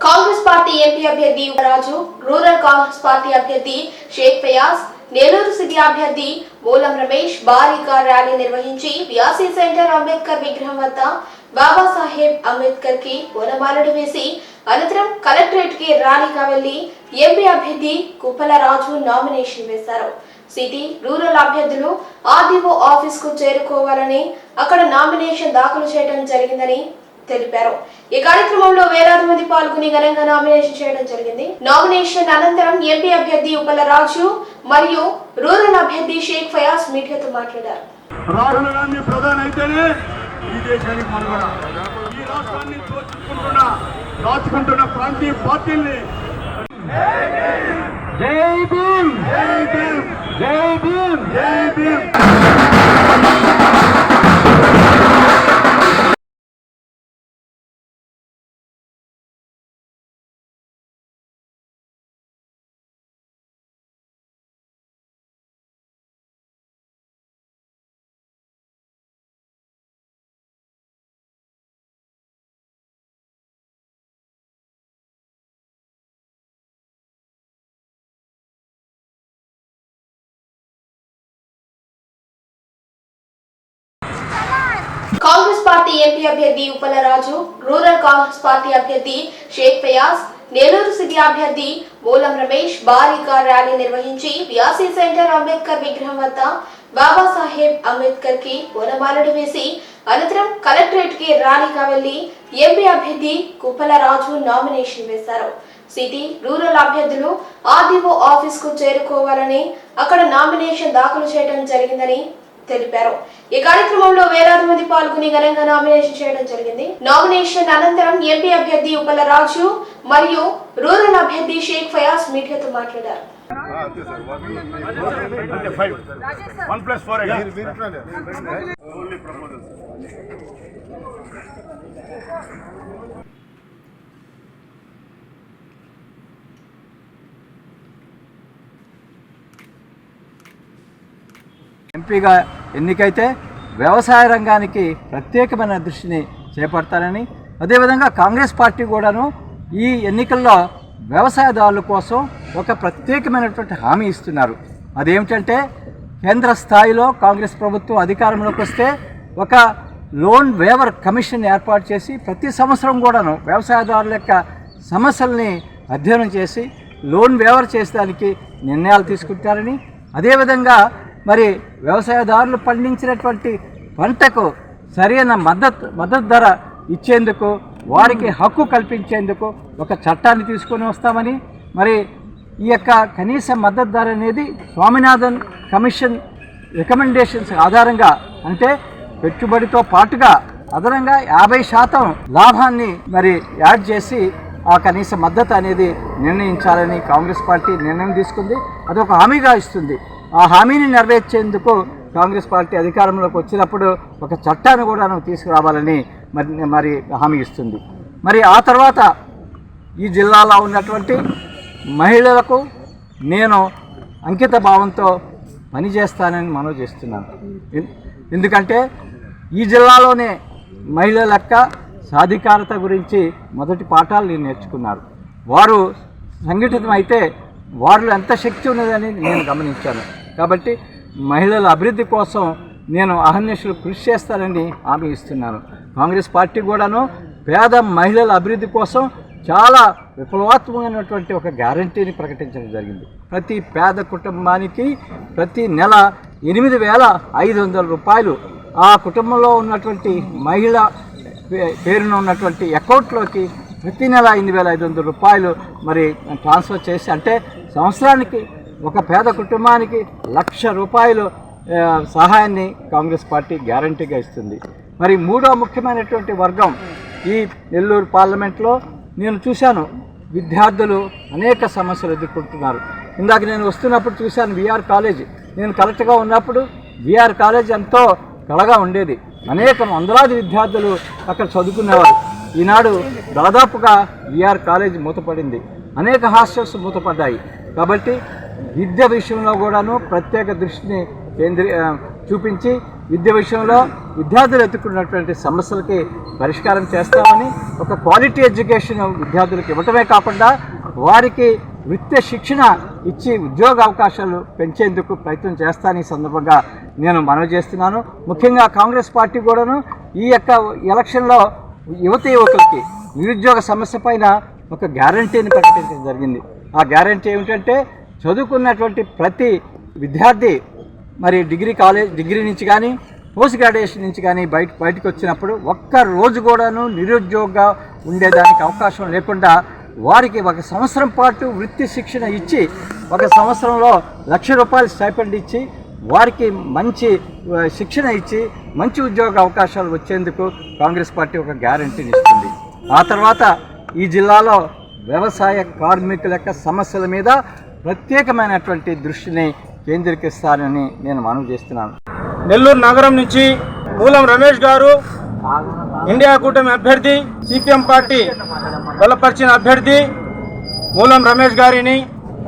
Congress party MP అభ్యర్థి రాజు rural Congress party అభ్యర్థి Sheikh Fayaz Nellore city అభ్యర్థి మూలం రమేష్ భారీగా ర్యాలీ నిర్వహించి వ్యాసీ సెంటర్ అంబేద్కర్ విగ్రహం వద్ద బాబాసాహెబ్ అంబేద్కర్కి పూలమాలలు వేసి అనంతరం కలెక్టరేట్కి ర్యాలీగా వెళ్ళి ఎంపీ అభ్యర్థి కుప్పల రాజు నామినేషన్ వేశారు. సిటీ రూరల్ అభ్యర్థులు ఆర్డీఓ ఆఫీస్కు చేరుకోవాలని అక్కడ నామినేషన్ దాఖలు చేయడం జరిగిందని తెలిపారు. ఈ కార్యక్రమంలో వేలాది మంది పాల్గొని ఘనంగా నామినేషన్ చేయడం జరిగింది. నామినేషన్ అనంతరం ఎంపీ అభ్యర్థి ఉపల రాజు మరియు రూరల్ అభ్యర్థి షేక్ ఫయాజ్ మీడియాతో మాట్లాడారు. రాహుల్ గాంధీ ప్రధాని అయితేనే ఈ దేశానికి మనుగడ. ఈ రాష్ట్రాన్ని దోచుకుంటున్న దాచుకుంటున్న ప్రాంతీయ పార్టీల్ని జై భీమ్! కాంగ్రెస్ పార్టీ ఎంపీ అభ్యర్థి ఉపల రాజు రూరల్ కాంగ్రెస్ పార్టీ అభ్యర్థి షేక్ ఫయాజ్ నెల్లూరు సిటీ అభ్యర్థి మూలం రమేష్ భారీగా ర్యాలీ నిర్వహించి వ్యాసీ సెంటర్ అంబేద్కర్ విగ్రహం వద్ద బాబాసాహెబ్ అంబేద్కర్కి పూలమాలలు వేసి అనంతరం కలెక్టరేట్కి ర్యాలీగా వెళ్ళి ఎంపీ అభ్యర్థి కుప్పల రాజు నామినేషన్ వేశారు. సిటీ రూరల్ అభ్యర్థులు ఆర్డీఓ ఆఫీస్కు చేరుకోవాలని అక్కడ నామినేషన్ దాఖలు చేయడం జరిగిందని తెలిపారు. ఈ కార్యక్రమంలో వేలాది మంది పాల్గొని ఘనంగా నామినేషన్ చేయడం జరిగింది. నామినేషన్ అనంతరం ఎంపీ అభ్యర్థి ఉపల రాజు మరియు రూరల్ అభ్యర్థి షేక్ ఫయాజ్ మీడియాతో మాట్లాడారు. ఎంపీగా ఎన్నికైతే వ్యవసాయ రంగానికి ప్రత్యేకమైన దృష్టిని చేపడతారని అదేవిధంగా కాంగ్రెస్ పార్టీ కూడాను ఈ ఎన్నికల్లో వ్యవసాయదారుల కోసం ఒక ప్రత్యేకమైనటువంటి హామీ ఇస్తున్నారు. అదేమిటంటే కేంద్ర స్థాయిలో కాంగ్రెస్ ప్రభుత్వం అధికారంలోకి వస్తే ఒక లోన్ వేవర్ కమిషన్ ఏర్పాటు చేసి ప్రతి సంవత్సరం కూడాను వ్యవసాయదారుల యొక్క సమస్యల్ని అధ్యయనం చేసి లోన్ వేవర్ చేసేదానికి నిర్ణయాలు తీసుకుంటారని అదేవిధంగా మరి వ్యవసాయదారులు పండించినటువంటి పంటకు సరైన మద్దతు మద్దతు ధర ఇచ్చేందుకు వారికి హక్కు కల్పించేందుకు ఒక చట్టాన్ని తీసుకొని వస్తామని మరి ఈ యొక్క కనీస మద్దతు ధర అనేది స్వామినాథన్ కమిషన్ రికమెండేషన్స్ ఆధారంగా అంటే పెట్టుబడితో పాటుగా అదనంగా యాభై శాతం లాభాన్ని మరి యాడ్ చేసి ఆ కనీస మద్దతు అనేది నిర్ణయించాలని కాంగ్రెస్ పార్టీ నిర్ణయం తీసుకుంది. అది ఒక హామీగా ఇస్తుంది. ఆ హామీని నెరవేర్చేందుకు కాంగ్రెస్ పార్టీ అధికారంలోకి వచ్చినప్పుడు ఒక చట్టాన్ని కూడా తీసుకురావాలని మరి మరి హామీ ఇస్తుంది. మరి ఆ తర్వాత ఈ జిల్లాలో ఉన్నటువంటి మహిళలకు నేను అంకిత భావంతో పనిచేస్తానని మనవి చేస్తున్నాను. ఎందుకంటే ఈ జిల్లాలోనే మహిళల యొక్క సాధికారత గురించి మొదటి పాఠాలు నేను నేర్చుకున్నారు వారు సంఘటితం అయితే వారిలో ఎంత శక్తి ఉన్నదని నేను గమనించాను. కాబట్టి మహిళల అభివృద్ధి కోసం నేను అహర్నిశలు కృషి చేస్తానని హామీ ఇస్తున్నాను. కాంగ్రెస్ పార్టీ కూడాను పేద మహిళల అభివృద్ధి కోసం చాలా విప్లవాత్మకమైనటువంటి ఒక గ్యారంటీని ప్రకటించడం జరిగింది. ప్రతి పేద కుటుంబానికి ప్రతి నెల ఎనిమిది వేల ఐదు వందల రూపాయలు ఆ కుటుంబంలో ఉన్నటువంటి మహిళ పే- పేరున ఉన్నటువంటి అకౌంట్లోకి ప్రతి నెల ఎనిమిది వేల ఐదు వందల రూపాయలు మరి ట్రాన్స్ఫర్ చేసి అంటే సంవత్సరానికి ఒక పేద కుటుంబానికి లక్ష రూపాయలు సహాయాన్ని కాంగ్రెస్ పార్టీ గ్యారంటీగా ఇస్తుంది. మరి మూడో ముఖ్యమైనటువంటి వర్గం ఈ నెల్లూరు పార్లమెంట్లో నేను చూశాను. విద్యార్థులు అనేక సమస్యలు ఎదుర్కొంటున్నారు. ఇందాక నేను వస్తున్నప్పుడు చూశాను విఆర్ కాలేజ్. నేను కరెక్ట్గా ఉన్నప్పుడు విఆర్ కాలేజ్ ఎంతో కళగా ఉండేది. అనేక వందలాది విద్యార్థులు అక్కడ చదువుకునేవారు. ఈనాడు దాదాపుగా విఆర్ కాలేజ్ మూతపడింది. అనేక హాస్టల్స్ మూతపడ్డాయి. కాబట్టి విద్య విషయంలో కూడాను ప్రత్యేక దృష్టిని కేంద్రీ చూపించి విద్య విషయంలో విద్యార్థులు ఎత్తుకున్నటువంటి సమస్యలకి పరిష్కారం చేస్తామని ఒక క్వాలిటీ ఎడ్యుకేషన్ విద్యార్థులకు ఇవ్వటమే కాకుండా వారికి వృత్తి శిక్షణ ఇచ్చి ఉద్యోగ అవకాశాలు పెంచేందుకు ప్రయత్నం చేస్తాను ఈ సందర్భంగా నేను మనవి చేస్తున్నాను. ముఖ్యంగా కాంగ్రెస్ పార్టీ కూడాను ఈ యొక్క ఎలక్షన్లో యువత యువకులకి నిరుద్యోగ సమస్య పైన ఒక గ్యారంటీని ప్రకటించడం జరిగింది. ఆ గ్యారంటీ ఏమిటంటే చదువుకున్నటువంటి ప్రతి విద్యార్థి మరి డిగ్రీ కాలేజ్ డిగ్రీ నుంచి కానీ పోస్ట్ గ్రాడ్యుయేషన్ నుంచి కానీ బయట బయటకు వచ్చినప్పుడు ఒక్క రోజు కూడాను నిరుద్యోగంగా ఉండేదానికి అవకాశం లేకుండా వారికి ఒక సంవత్సరం పాటు వృత్తి శిక్షణ ఇచ్చి ఒక సంవత్సరంలో లక్ష రూపాయలు స్టైపెండ్ ఇచ్చి వారికి మంచి శిక్షణ ఇచ్చి మంచి ఉద్యోగ అవకాశాలు వచ్చేందుకు కాంగ్రెస్ పార్టీ ఒక గ్యారంటీని ఇస్తుంది. ఆ తర్వాత ఈ జిల్లాలో వ్యవసాయ కార్మికుల యొక్క సమస్యల మీద ప్రత్యేకమైనటువంటి దృష్టిని కేంద్రీకరిస్తారని నేను మనవి చేస్తున్నాను. నెల్లూరు నగరం నుంచి మూలం రమేష్ గారు ఇండియా కూటమి అభ్యర్థి సిపిఎం పార్టీ బలపరిచిన అభ్యర్థి మూలం రమేష్ గారిని.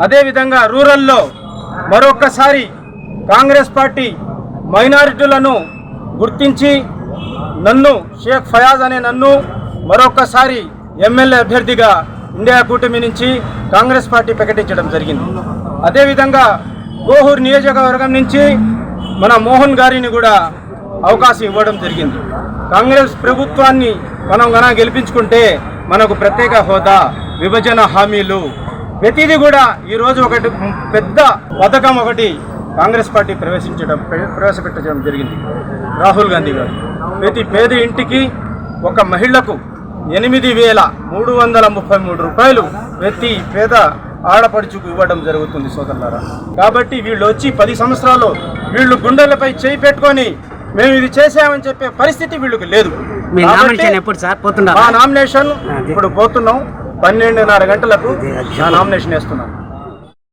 అదేవిధంగా రూరల్లో మరొక్కసారి కాంగ్రెస్ పార్టీ మైనారిటీలను గుర్తించి నన్ను షేక్ ఫయాజ్ అనే నన్ను మరొకసారి ఎమ్మెల్యే అభ్యర్థిగా ఇండియా కూటమి నుంచి కాంగ్రెస్ పార్టీ ప్రకటించడం జరిగింది. అదేవిధంగా గోహూర్ నియోజకవర్గం నుంచి మన మోహన్ గారిని కూడా అవకాశం ఇవ్వడం జరిగింది. కాంగ్రెస్ ప్రభుత్వాన్ని మనం గన గెలిపించుకుంటే మనకు ప్రత్యేక హోదా విభజన హామీలు ప్రతిదీ కూడా ఈరోజు ఒకటి పెద్ద పథకం ఒకటి కాంగ్రెస్ పార్టీ ప్రవేశించడం ప్రవేశపెట్టడం జరిగింది. రాహుల్ గాంధీ గారు ప్రతి పేద ఇంటికి ఒక మహిళకు ఎనిమిది వేల మూడు వందల ముప్పై మూడు రూపాయలు ప్రతి పేద ఆడపడుచుకు ఇవ్వడం జరుగుతుంది సోదరులారా. కాబట్టి వీళ్ళు వచ్చి పది సంవత్సరాలు వీళ్ళు గుండెలపై చేయి పెట్టుకొని మేము ఇది చేసామని చెప్పే పరిస్థితి వీళ్ళకి లేదు. మీ నామినేషన్ ఇప్పుడు పోతున్నాం. పన్నెండున్నర గంటలకు నా నామినేషన్ వేస్తున్నాను